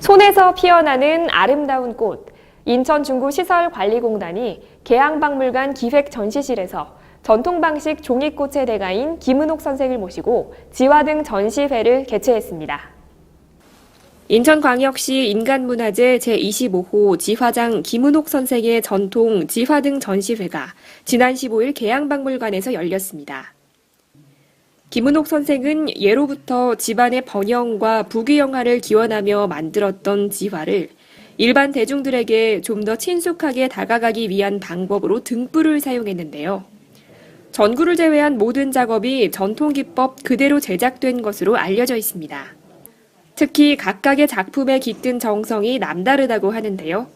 손에서 피어나는 아름다운 꽃. 인천 중구 시설관리공단이 계양박물관 기획 전시실에서 전통 방식 종이꽃의 대가인 김은옥 선생을 모시고 지화 등 전시회를 개최했습니다. 인천광역시 인간문화재 제25호 지화장 김은옥 선생의 전통 지화 등 전시회가 지난 15일 계양박물관에서 열렸습니다. 김은옥 선생은 예로부터 집안의 번영과 부귀영화를 기원하며 만들었던 지화를 일반 대중들에게 좀 더 친숙하게 다가가기 위한 방법으로 등불을 사용했는데요. 전구를 제외한 모든 작업이 전통 기법 그대로 제작된 것으로 알려져 있습니다. 특히 각각의 작품에 깃든 정성이 남다르다고 하는데요.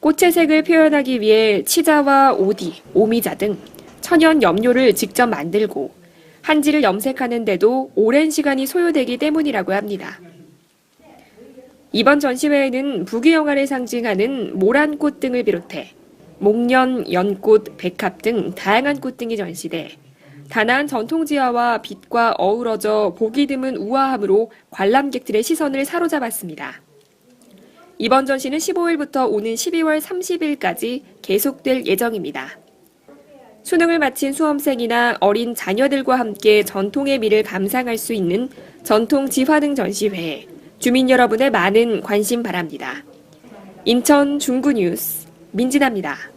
꽃의 색을 표현하기 위해 치자와 오디, 오미자 등 천연 염료를 직접 만들고 한지를 염색하는데도 오랜 시간이 소요되기 때문이라고 합니다. 이번 전시회에는 부귀영화를 상징하는 모란꽃 등을 비롯해 목련, 연꽃, 백합 등 다양한 꽃 등이 전시돼 단아한 전통지화와 빛과 어우러져 보기 드문 우아함으로 관람객들의 시선을 사로잡았습니다. 이번 전시는 15일부터 오는 12월 30일까지 계속될 예정입니다. 수능을 마친 수험생이나 어린 자녀들과 함께 전통의 미를 감상할 수 있는 전통 지화 등 전시회에 주민 여러분의 많은 관심 바랍니다. 인천 중구 뉴스 민진아입니다.